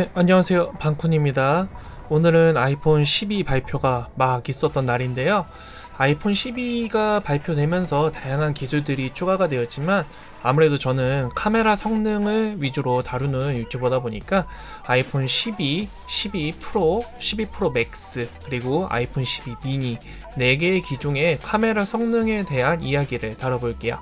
네, 안녕하세요. 방쿤입니다. 오늘은 아이폰 12 발표가 막 있었던 날인데요. 아이폰 12가 발표되면서 다양한 기술들이 추가가 되었지만 아무래도 저는 카메라 성능을 위주로 다루는 유튜버다 보니까 아이폰 12, 12 프로, 12 프로 맥스 그리고 아이폰 12 미니 4개의 기종의 카메라 성능에 대한 이야기를 다뤄볼게요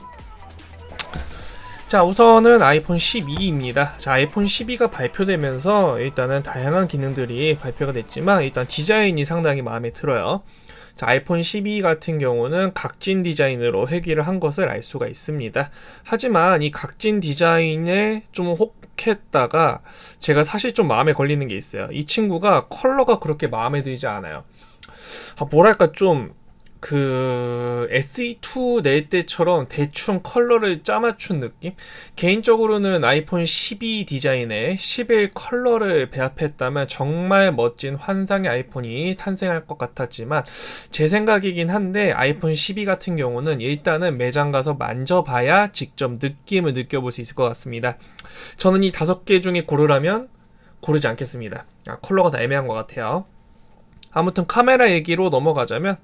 자 우선은 아이폰 12입니다. 자 아이폰 12가 발표되면서 일단은 다양한 기능들이 발표가 됐지만 일단 디자인이 상당히 마음에 들어요. 자 아이폰 12 같은 경우는 각진 디자인으로 회귀를 한 것을 알 수가 있습니다. 하지만 이 각진 디자인에 좀 혹했다가 제가 사실 좀 마음에 걸리는 게 있어요. 이 친구가 컬러가 그렇게 마음에 들지 않아요. 아, 뭐랄까 좀 그 SE2 낼 때처럼 대충 컬러를 짜맞춘 느낌? 개인적으로는 아이폰 12 디자인에 11 컬러를 배합했다면 정말 멋진 환상의 아이폰이 탄생할 것 같았지만 제 생각이긴 한데 아이폰 12 같은 경우는 일단은 매장 가서 만져봐야 직접 느낌을 느껴볼 수 있을 것 같습니다. 저는 이 다섯 개 중에 고르라면 고르지 않겠습니다. 아, 컬러가 다 애매한 것 같아요. 아무튼 카메라 얘기로 넘어가자면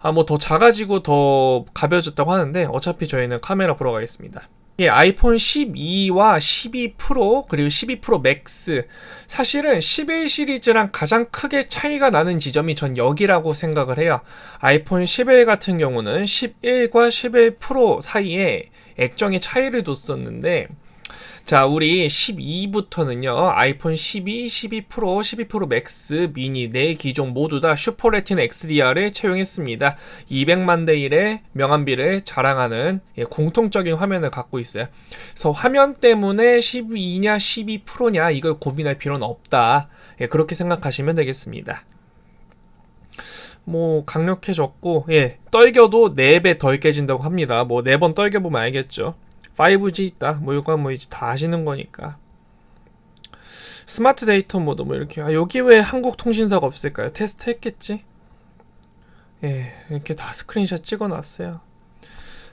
아, 뭐 더 작아지고 더 가벼워졌다고 하는데 어차피 저희는 카메라 보러 가겠습니다. 예, 아이폰 12와 12 프로 그리고 12 프로 맥스 사실은 11 시리즈랑 가장 크게 차이가 나는 지점이 전 여기라고 생각을 해요. 아이폰 11 같은 경우는 11과 11 프로 사이에 액정의 차이를 뒀었는데 자, 우리 12부터는요, 아이폰 12, 12 프로, 12 프로 맥스, 미니 네 기종 모두 다 슈퍼 레티나 XDR을 채용했습니다. 200만 대 1의 명암비를 자랑하는 예, 공통적인 화면을 갖고 있어요. 그래서 화면 때문에 12냐, 12 프로냐, 이걸 고민할 필요는 없다. 예, 그렇게 생각하시면 되겠습니다. 뭐 강력해졌고 예 떨겨도 4배 덜 깨진다고 합니다 뭐 4번 떨겨 보면 알겠죠 5G 있다. 뭐 이거 뭐 이제 다 아시는 거니까. 스마트 데이터 모드 뭐 이렇게 아 여기 왜 한국 통신사가 없을까요? 테스트 했겠지? 예, 이렇게 다 스크린샷 찍어 놨어요.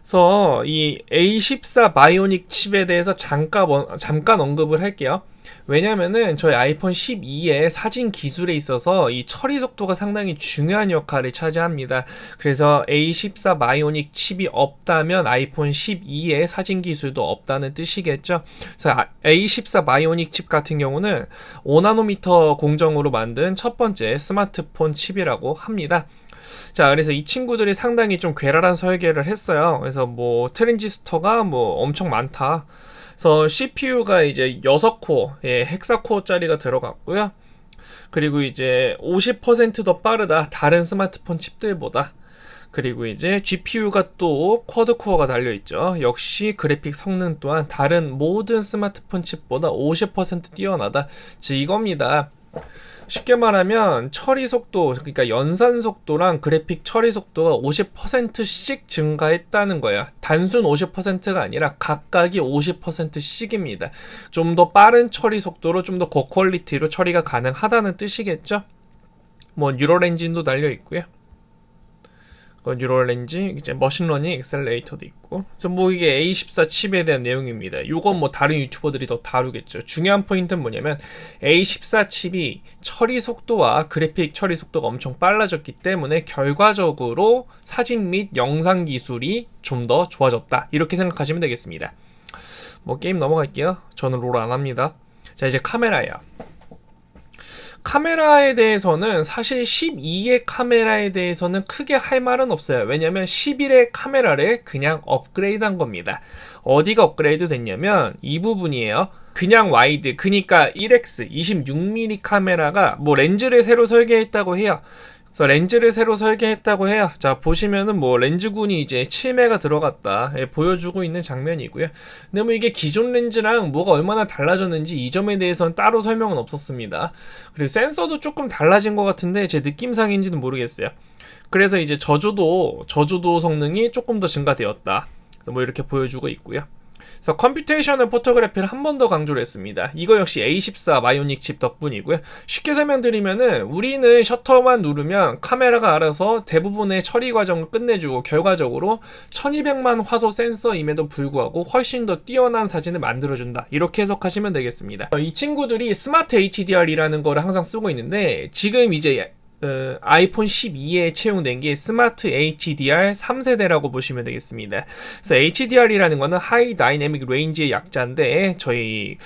그래서 이 A14 바이오닉 칩에 대해서 잠깐 잠깐 언급을 할게요. 왜냐면은 저희 아이폰 12의 사진 기술에 있어서 이 처리 속도가 상당히 중요한 역할을 차지합니다. 그래서 A14 바이오닉 칩이 없다면 아이폰 12의 사진 기술도 없다는 뜻이겠죠. 그래서 A14 바이오닉 칩 같은 경우는 5나노미터 공정으로 만든 첫 번째 스마트폰 칩이라고 합니다. 자, 그래서 이 친구들이 상당히 좀 괴랄한 설계를 했어요. 그래서 뭐 트랜지스터가 뭐 엄청 많다. 그래서 CPU가 이제 6코어, 예, 헥사코어짜리가 들어갔고요. 그리고 이제 50%더 빠르다. 다른 스마트폰 칩들보다. 그리고 이제 GPU가 또 쿼드 코어가 달려 있죠. 역시 그래픽 성능 또한 다른 모든 스마트폰 칩보다 50% 뛰어나다. 즉 이겁니다. 쉽게 말하면 처리 속도, 그러니까 연산 속도랑 그래픽 처리 속도가 50%씩 증가했다는 거야. 단순 50%가 아니라 각각이 50%씩입니다. 좀 더 빠른 처리 속도로 좀 더 고퀄리티로 처리가 가능하다는 뜻이겠죠? 뭐 뉴럴 엔진도 달려 있고요. 그 뉴럴 렌즈, 이제 머신러닝 엑셀레이터도 있고. 그래서 뭐 이게 A14 칩에 대한 내용입니다. 이건 뭐 다른 유튜버들이 더 다루겠죠. 중요한 포인트는 뭐냐면 A14 칩이 처리 속도와 그래픽 처리 속도가 엄청 빨라졌기 때문에 결과적으로 사진 및 영상 기술이 좀 더 좋아졌다. 이렇게 생각하시면 되겠습니다. 뭐 게임 넘어갈게요. 저는 롤 안 합니다. 자, 이제 카메라예요. 카메라에 대해서는 사실 12의 카메라에 대해서는 크게 할 말은 없어요. 왜냐면 11의 카메라를 그냥 업그레이드 한 겁니다. 어디가 업그레이드 됐냐면 이 부분이에요. 그냥 와이드, 그니까 1x 26mm 카메라가 뭐 렌즈를 새로 설계했다고 해요. 그래서 렌즈를 새로 설계했다고 해요. 자, 보시면은 뭐 렌즈군이 이제 7매가 들어갔다. 예, 보여주고 있는 장면이고요. 근데 뭐 이게 기존 렌즈랑 뭐가 얼마나 달라졌는지 이 점에 대해서는 따로 설명은 없었습니다. 그리고 센서도 조금 달라진 것 같은데 제 느낌상인지는 모르겠어요. 그래서 이제 저조도, 저조도 성능이 조금 더 증가되었다. 뭐 이렇게 보여주고 있고요. 그래서 컴퓨테이셔널 포토그래피를 한 번 더 강조를 했습니다. 이거 역시 A14 마이오닉 칩 덕분이고요. 쉽게 설명드리면은 우리는 셔터만 누르면 카메라가 알아서 대부분의 처리 과정을 끝내주고 결과적으로 1200만 화소 센서임에도 불구하고 훨씬 더 뛰어난 사진을 만들어준다. 이렇게 해석하시면 되겠습니다. 이 친구들이 스마트 HDR이라는 거를 항상 쓰고 있는데 지금 이제 어, 아이폰 12에 채용된 게 스마트 HDR 3세대라고 보시면 되겠습니다. 그래서 HDR이라는 거는 하이 다이내믹 레인지의 약자인데 저희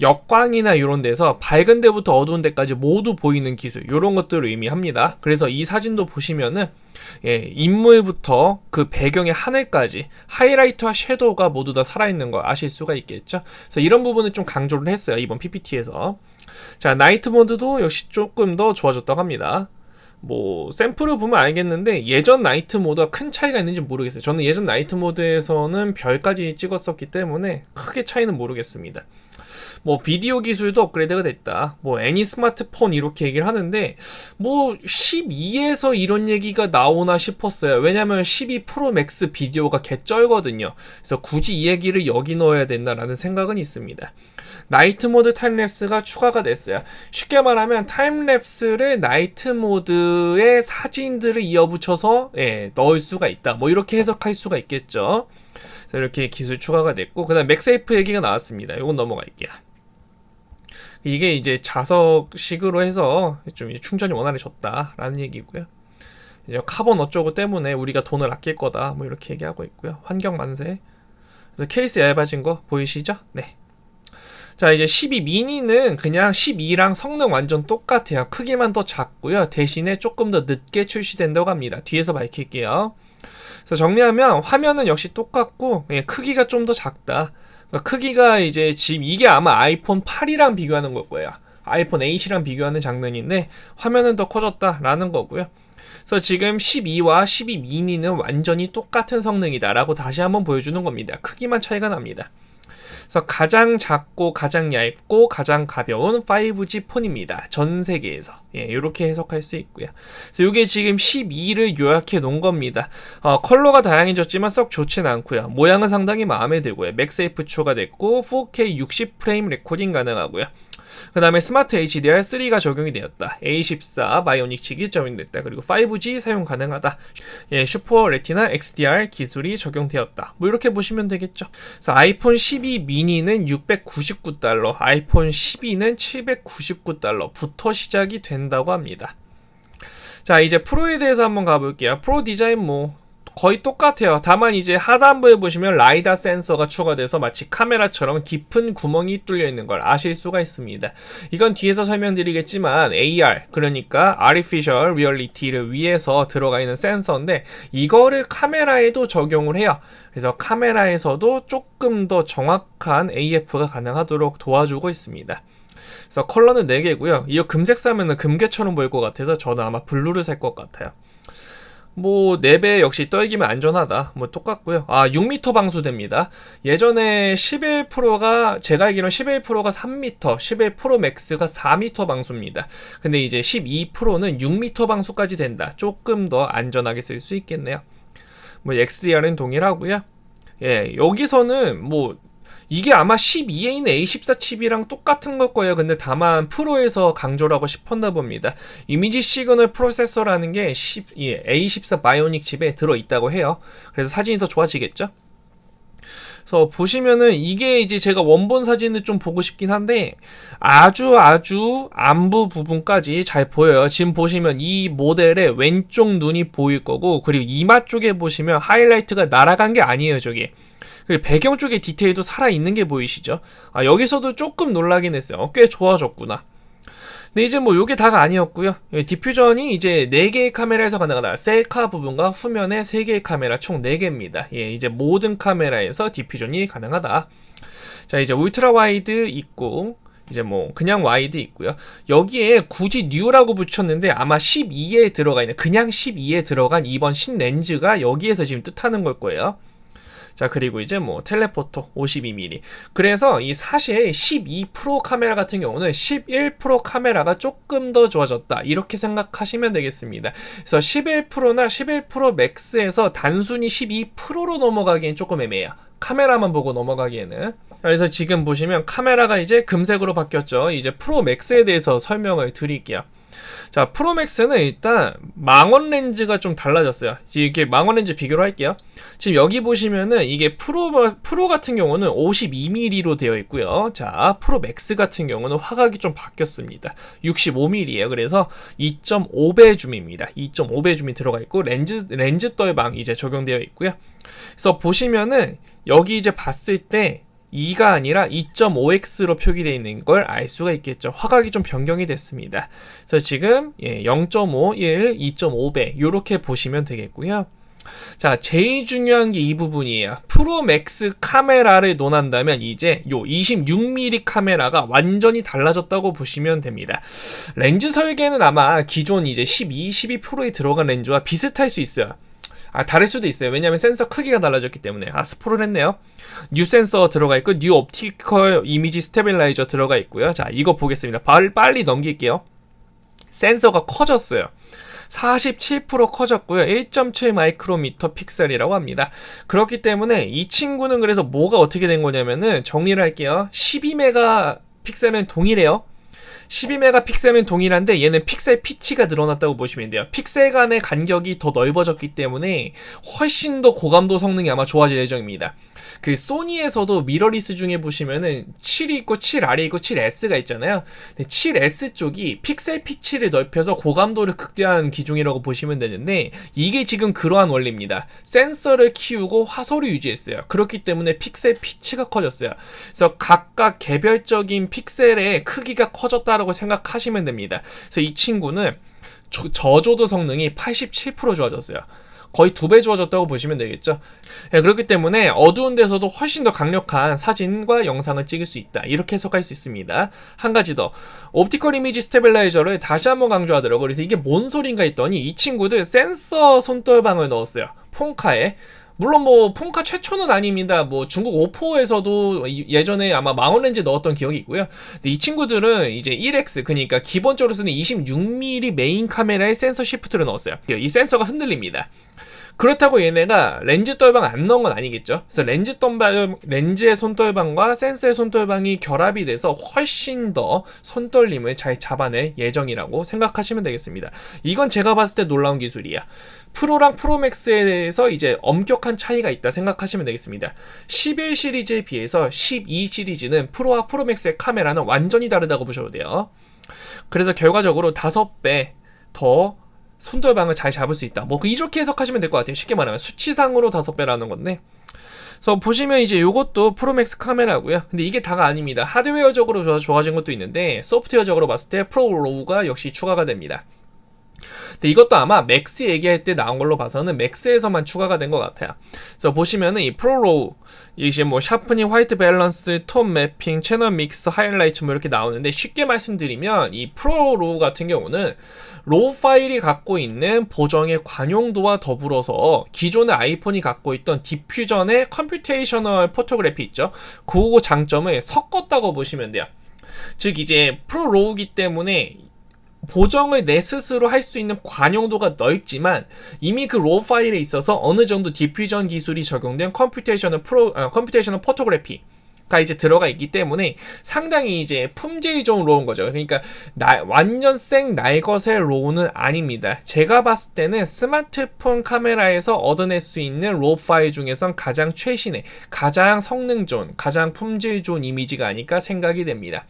역광이나 이런 데서 밝은 데부터 어두운 데까지 모두 보이는 기술 이런 것들을 의미합니다. 그래서 이 사진도 보시면은 예, 인물부터 그 배경의 하늘까지 하이라이트와 섀도우가 모두 다 살아있는 걸 아실 수가 있겠죠. 그래서 이런 부분을 좀 강조를 했어요 이번 PPT에서. 자 나이트 모드도 역시 조금 더 좋아졌다고 합니다. 뭐 샘플을 보면 알겠는데 예전 나이트 모드와 큰 차이가 있는지 모르겠어요. 저는 예전 나이트 모드에서는 별까지 찍었었기 때문에 크게 차이는 모르겠습니다. 뭐 비디오 기술도 업그레이드가 됐다. 뭐 애니 스마트폰 이렇게 얘기를 하는데 뭐 12에서 이런 얘기가 나오나 싶었어요. 왜냐면 12 프로 맥스 비디오가 개쩔거든요. 그래서 굳이 이 얘기를 여기 넣어야 된다라는 생각은 있습니다. 나이트 모드 타임랩스가 추가가 됐어요. 쉽게 말하면 타임랩스를 나이트 모드의 사진들을 이어붙여서 예, 넣을 수가 있다. 뭐 이렇게 해석할 수가 있겠죠. 이렇게 기술 추가가 됐고 그다음 맥세이프 얘기가 나왔습니다. 이건 넘어갈게요. 이게 이제 자석식으로 해서 좀 충전이 원활해졌다라는 얘기고요. 이제 카본 어쩌고 때문에 우리가 돈을 아낄 거다 뭐 이렇게 얘기하고 있고요. 환경 만세. 그래서 케이스 얇아진 거 보이시죠? 네. 자 이제 12 미니는 그냥 12랑 성능 완전 똑같아요. 크기만 더 작고요. 대신에 조금 더 늦게 출시된다고 합니다. 뒤에서 밝힐게요. 그래서 정리하면 화면은 역시 똑같고 예, 크기가 좀 더 작다. 그러니까 크기가 이제 지금 이게 아마 아이폰 8이랑 비교하는 걸 거예요. 아이폰 8이랑 비교하는 장면인데 화면은 더 커졌다라는 거고요. 그래서 지금 12와 12 미니는 완전히 똑같은 성능이다라고 다시 한번 보여주는 겁니다. 크기만 차이가 납니다. 그래서 가장 작고 가장 얇고 가장 가벼운 5G 폰입니다. 전 세계에서. 예, 이렇게 해석할 수 있고요. 그래서 이게 지금 12를 요약해 놓은 겁니다. 어, 컬러가 다양해졌지만 썩 좋진 않고요. 모양은 상당히 마음에 들고요. 맥세이프 추가됐고 4K 60프레임 레코딩 가능하고요. 그 다음에 스마트 HDR3가 적용이 되었다. A14 바이오닉 칩이 적용됐다. 그리고 5G 사용 가능하다. 예, 슈퍼 레티나 XDR 기술이 적용되었다. 뭐 이렇게 보시면 되겠죠. 그래서 아이폰 12 미니는 699달러, 아이폰 12는 799달러부터 시작이 된다고 합니다. 자, 이제 프로에 대해서 한번 가볼게요. 프로 디자인 뭐 거의 똑같아요. 다만 이제 하단부에 보시면 라이다 센서가 추가돼서 마치 카메라처럼 깊은 구멍이 뚫려 있는 걸 아실 수가 있습니다. 이건 뒤에서 설명드리겠지만 AR 그러니까 Artificial Reality를 위해서 들어가 있는 센서인데 이거를 카메라에도 적용을 해요. 그래서 카메라에서도 조금 더 정확한 AF가 가능하도록 도와주고 있습니다. 그래서 컬러는 4개고요. 이거 금색 사면은 금괴처럼 보일 것 같아서 저는 아마 블루를 살 것 같아요. 뭐 4배 역시 떨기면 안전하다. 뭐 똑같고요. 아 6m 방수됩니다. 예전에 11 프로가 제가 알기로는 11 프로가 3m, 11 프로 맥스가 4m 방수입니다. 근데 이제 12 프로는 6m 방수까지 된다. 조금 더 안전하게 쓸 수 있겠네요. 뭐 XDR은 동일하고요. 예, 여기서는 뭐 이게 아마 12에 있는 A14 칩이랑 똑같은 걸 거예요. 근데 다만 프로에서 강조를 하고 싶었나 봅니다. 이미지 시그널 프로세서라는 게 10, 예, A14 바이오닉 칩에 들어있다고 해요. 그래서 사진이 더 좋아지겠죠? 그래서 보시면은 이게 이제 제가 원본 사진을 좀 보고 싶긴 한데 아주 아주 안부 부분까지 잘 보여요. 지금 보시면 이 모델의 왼쪽 눈이 보일 거고 그리고 이마 쪽에 보시면 하이라이트가 날아간 게 아니에요, 저게. 그리고 배경 쪽에 디테일도 살아있는 게 보이시죠? 아, 여기서도 조금 놀라긴 했어요. 꽤 좋아졌구나. 근데 이제 뭐 요게 다가 아니었고요. 디퓨전이 이제 4개의 카메라에서 가능하다. 셀카 부분과 후면에 3개의 카메라 총 4개입니다. 예, 이제 모든 카메라에서 디퓨전이 가능하다. 자, 이제 울트라 와이드 있고 이제 뭐 그냥 와이드 있고요. 여기에 굳이 뉴라고 붙였는데 아마 12에 들어가 있는 그냥 12에 들어간 이번 신 렌즈가 여기에서 지금 뜻하는 걸 거예요. 자, 그리고 이제 뭐 텔레포토 52mm. 그래서 이 사실 12 프로 카메라 같은 경우는 11 프로 카메라가 조금 더 좋아졌다. 이렇게 생각하시면 되겠습니다. 그래서 11 프로나 11 프로 맥스에서 단순히 12 프로로 넘어가기엔 조금 애매해요. 카메라만 보고 넘어가기에는. 그래서 지금 보시면 카메라가 이제 금색으로 바뀌었죠. 이제 프로 맥스에 대해서 설명을 드릴게요. 자, 프로맥스는 일단 망원 렌즈가 좀 달라졌어요. 이렇게 망원 렌즈 비교를 할게요. 지금 여기 보시면은 이게 프로 프로 같은 경우는 52mm로 되어 있고요. 자, 프로맥스 같은 경우는 화각이 좀 바뀌었습니다. 65mm예요. 그래서 2.5배 줌입니다. 2.5배 줌이 들어가 있고 렌즈 렌즈 떨방 이제 적용되어 있고요. 그래서 보시면은 여기 이제 봤을 때 2가 아니라 2.5x로 표기되어 있는 걸 알 수가 있겠죠. 화각이 좀 변경이 됐습니다. 그래서 지금 0.5, 1, 2.5배 이렇게 보시면 되겠고요. 자, 제일 중요한 게 이 부분이에요. 프로맥스 카메라를 논한다면 이제 요 26mm 카메라가 완전히 달라졌다고 보시면 됩니다. 렌즈 설계는 아마 기존 이제 12, 12 프로에 들어간 렌즈와 비슷할 수 있어요. 아, 다를 수도 있어요. 왜냐하면 센서 크기가 달라졌기 때문에. 아, 스포를 했네요. 뉴 센서 들어가 있고, 뉴 옵티컬 이미지 스테빌라이저 들어가 있고요. 자, 이거 보겠습니다. 빨리, 빨리 넘길게요. 센서가 커졌어요. 47% 커졌고요. 1.7 마이크로미터 픽셀이라고 합니다. 그렇기 때문에 이 친구는 그래서 뭐가 어떻게 된 거냐면은 정리를 할게요. 12메가 픽셀은 동일해요. 12메가픽셀은 동일한데 얘는 픽셀 피치가 늘어났다고 보시면 돼요. 픽셀 간의 간격이 더 넓어졌기 때문에 훨씬 더 고감도 성능이 아마 좋아질 예정입니다. 그 소니에서도 미러리스 중에 보시면은 7이 있고 7R이 있고 7S가 있잖아요. 7S 쪽이 픽셀 피치를 넓혀서 고감도를 극대화한 기종이라고 보시면 되는데 이게 지금 그러한 원리입니다. 센서를 키우고 화소를 유지했어요. 그렇기 때문에 픽셀 피치가 커졌어요. 그래서 각각 개별적인 픽셀의 크기가 커졌다라고 생각하시면 됩니다. 그래서 이 친구는 저조도 성능이 87% 좋아졌어요. 거의 두 배 좋아졌다고 보시면 되겠죠. 네, 그렇기 때문에 어두운 데서도 훨씬 더 강력한 사진과 영상을 찍을 수 있다. 이렇게 해석할 수 있습니다. 한 가지 더. 옵티컬 이미지 스테빌라이저를 다시 한번 강조하더라고요. 그래서 이게 뭔 소린가 했더니 이 친구들 센서 손떨방을 넣었어요. 폰카에. 물론 뭐 폰카 최초는 아닙니다. 뭐 중국 오포에서도 예전에 아마 망원렌즈 넣었던 기억이 있고요. 근데 이 친구들은 이제 1X 그러니까 기본적으로 쓰는 26mm 메인 카메라에 센서 시프트를 넣었어요. 이 센서가 흔들립니다. 그렇다고 얘네가 렌즈 떨방 안 넣은 건 아니겠죠. 그래서 렌즈 떨방, 렌즈의 손떨방과 센서의 손떨방이 결합이 돼서 훨씬 더 손떨림을 잘 잡아낼 예정이라고 생각하시면 되겠습니다. 이건 제가 봤을 때 놀라운 기술이야. 프로랑 프로맥스에 대해서 이제 엄격한 차이가 있다 생각하시면 되겠습니다. 11 시리즈에 비해서 12 시리즈는 프로와 프로맥스의 카메라는 완전히 다르다고 보셔도 돼요. 그래서 결과적으로 5배 더 손돌방을 잘 잡을 수 있다. 뭐그 이렇게 해석하시면 될 것 같아요. 쉽게 말하면 수치상으로 다섯 배라는 건데. 그래서 보시면 이제 이것도 프로맥스 카메라고요. 근데 이게 다가 아닙니다. 하드웨어적으로 좋아진 것도 있는데 소프트웨어적으로 봤을 때 프로 로우가 역시 추가가 됩니다. 근데 이것도 아마 맥스 얘기할 때 나온 걸로 봐서는 맥스에서만 추가가 된 것 같아요. 그래서 보시면은 이 프로로우 이제 뭐 샤프닝, 화이트 밸런스, 톤 매핑, 채널 믹스, 하이라이트 뭐 이렇게 나오는데 쉽게 말씀드리면 이 프로로우 같은 경우는 로우 파일이 갖고 있는 보정의 관용도와 더불어서 기존의 아이폰이 갖고 있던 디퓨전의 컴퓨테이셔널 포토그래피 있죠. 그 장점을 섞었다고 보시면 돼요. 즉 이제 프로로우기 때문에 보정을 내 스스로 할 수 있는 관용도가 넓지만 이미 그 로우 파일에 있어서 어느 정도 디퓨전 기술이 적용된 컴퓨테이셔널 프로 어, 컴퓨테이셔널 포토그래피 가 이제 들어가 있기 때문에 상당히 이제 품질이 좋은 로우인 거죠. 그러니까 나, 완전 생 날것의 로우는 아닙니다. 제가 봤을 때는 스마트폰 카메라에서 얻어낼 수 있는 로우 파일 중에선 가장 최신의, 가장 성능 좋은, 가장 품질 좋은 이미지가 아닐까 생각이 됩니다.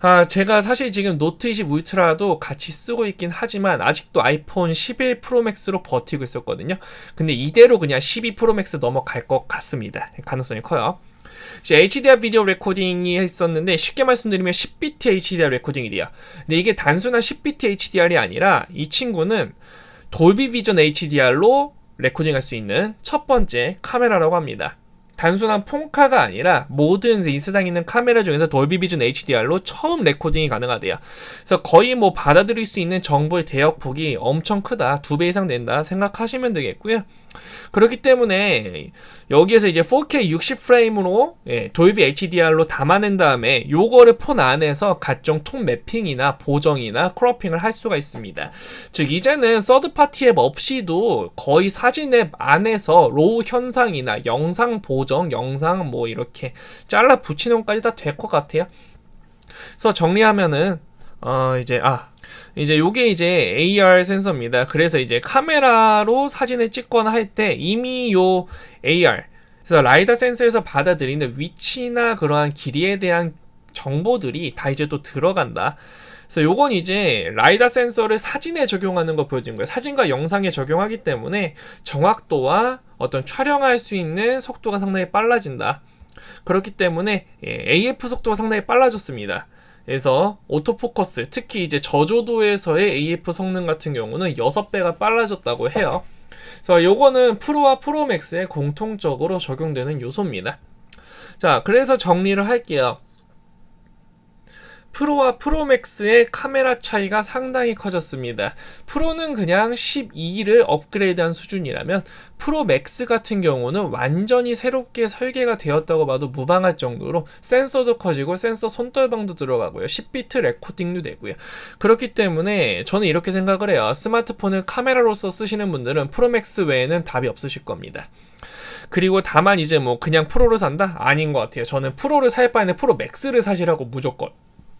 아, 제가 사실 지금 노트 20 울트라도 같이 쓰고 있긴 하지만 아직도 아이폰 11 프로맥스로 버티고 있었거든요. 근데 이대로 그냥 12 프로맥스 넘어갈 것 같습니다. 가능성이 커요. HDR 비디오 레코딩이 했었는데 쉽게 말씀드리면 10비트 HDR 레코딩이 돼요. 근데 이게 단순한 10비트 HDR이 아니라 이 친구는 돌비 비전 HDR로 레코딩할 수 있는 첫 번째 카메라라고 합니다. 단순한 폰카가 아니라 모든 이 세상에 있는 카메라 중에서 돌비 비전 HDR로 처음 레코딩이 가능하대요. 그래서 거의 뭐 받아들일 수 있는 정보의 대역폭이 엄청 크다. 두 배 이상 된다 생각하시면 되겠고요. 그렇기 때문에 여기에서 이제 4K 60프레임으로 예, 돌비 HDR로 담아낸 다음에 요거를 폰 안에서 각종 톤 매핑이나 보정이나 크로핑을 할 수가 있습니다. 즉 이제는 서드 파티 앱 없이도 거의 사진 앱 안에서 로우 현상이나 영상 보정, 영상 뭐 이렇게 잘라 붙이는 것까지 다 될 것 같아요. 그래서 정리하면은 어 이제 아 이제 요게 이제 AR 센서입니다. 그래서 이제 카메라로 사진을 찍거나 할 때 이미 요 AR 그래서 라이다 센서에서 받아들이는 위치나 그러한 길이에 대한 정보들이 다 이제 또 들어간다. 그래서 요건 이제 라이다 센서를 사진에 적용하는 거 보여드린 거예요. 사진과 영상에 적용하기 때문에 정확도와 어떤 촬영할 수 있는 속도가 상당히 빨라진다. 그렇기 때문에 예, AF 속도가 상당히 빨라졌습니다. 그래서 오토포커스, 특히 이제 저조도에서의 AF 성능 같은 경우는 6배가 빨라졌다고 해요. 그래서 요거는 프로와 프로맥스에 공통적으로 적용되는 요소입니다. 자, 그래서 정리를 할게요. 프로와 프로맥스의 카메라 차이가 상당히 커졌습니다. 프로는 그냥 12를 업그레이드한 수준이라면 프로맥스 같은 경우는 완전히 새롭게 설계가 되었다고 봐도 무방할 정도로 센서도 커지고 센서 손떨방도 들어가고요. 10비트 레코딩도 되고요. 그렇기 때문에 저는 이렇게 생각을 해요. 스마트폰을 카메라로서 쓰시는 분들은 프로맥스 외에는 답이 없으실 겁니다. 그리고 다만 이제 뭐 그냥 프로를 산다? 아닌 것 같아요. 저는 프로를 살 바에는 프로 맥스를 사시라고 무조건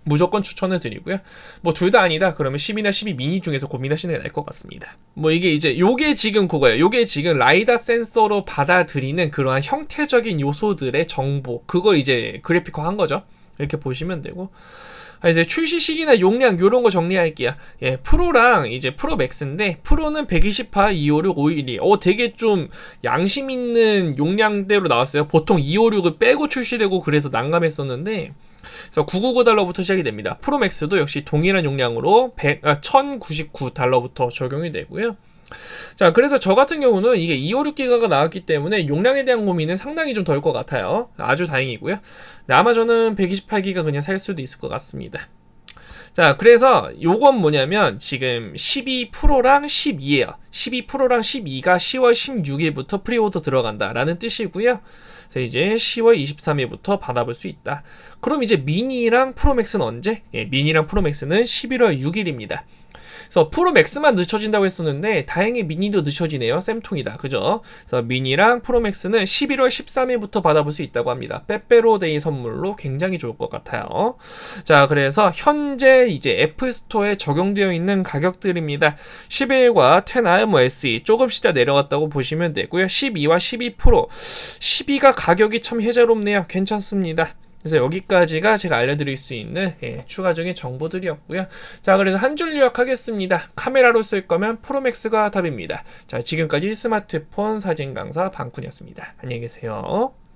무조건 추천을 드리고요. 뭐 둘 다 아니다. 그러면 10이나 12 미니 중에서 고민하시는 게 나을 것 같습니다. 뭐 이게 이제 요게 지금 그거예요. 요게 지금 라이다 센서로 받아들이는 그러한 형태적인 요소들의 정보 그걸 이제 그래픽화 한 거죠. 이렇게 보시면 되고 아, 이제 출시 시기나 용량 요런 거 정리할게요. 예, 프로랑 이제 프로 맥스인데 프로는 128, 256, 512. 어, 되게 좀 양심 있는 용량대로 나왔어요. 보통 256을 빼고 출시되고 그래서 난감했었는데 그래서 999달러부터 시작이 됩니다. 프로맥스도 역시 동일한 용량으로 100, 아, 1099달러부터 적용이 되고요. 자, 그래서 저 같은 경우는 이게 256기가가 나왔기 때문에 용량에 대한 고민은 상당히 좀 덜 것 같아요. 아주 다행이고요. 네, 아마 저는 128기가 그냥 살 수도 있을 것 같습니다. 자, 그래서 요건 뭐냐면 지금 12 프로랑 12예요. 12 프로랑 12가 10월 16일부터 프리오더 들어간다라는 뜻이고요. 그래서 이제 10월 23일부터 받아볼 수 있다. 그럼 이제 미니랑 프로맥스는 언제? 예, 미니랑 프로맥스는 11월 6일입니다. 그래서 프로 맥스만 늦춰진다고 했었는데 다행히 미니도 늦춰지네요. 쌤통이다. 그죠? 그래서 미니랑 프로 맥스는 11월 13일부터 받아볼 수 있다고 합니다. 빼빼로데이 선물로 굉장히 좋을 것 같아요. 자, 그래서 현재 이제 애플스토어에 적용되어 있는 가격들입니다. 11과 10R, 뭐 SE 조금씩 다 내려갔다고 보시면 되고요. 12와 12 프로, 12가 가격이 참 혜자롭네요. 괜찮습니다. 그래서 여기까지가 제가 알려드릴 수 있는 예, 추가적인 정보들이었고요. 자, 그래서 한 줄 요약하겠습니다. 카메라로 쓸 거면 프로맥스가 답입니다. 자, 지금까지 스마트폰 사진 강사 방쿤이었습니다. 안녕히 계세요.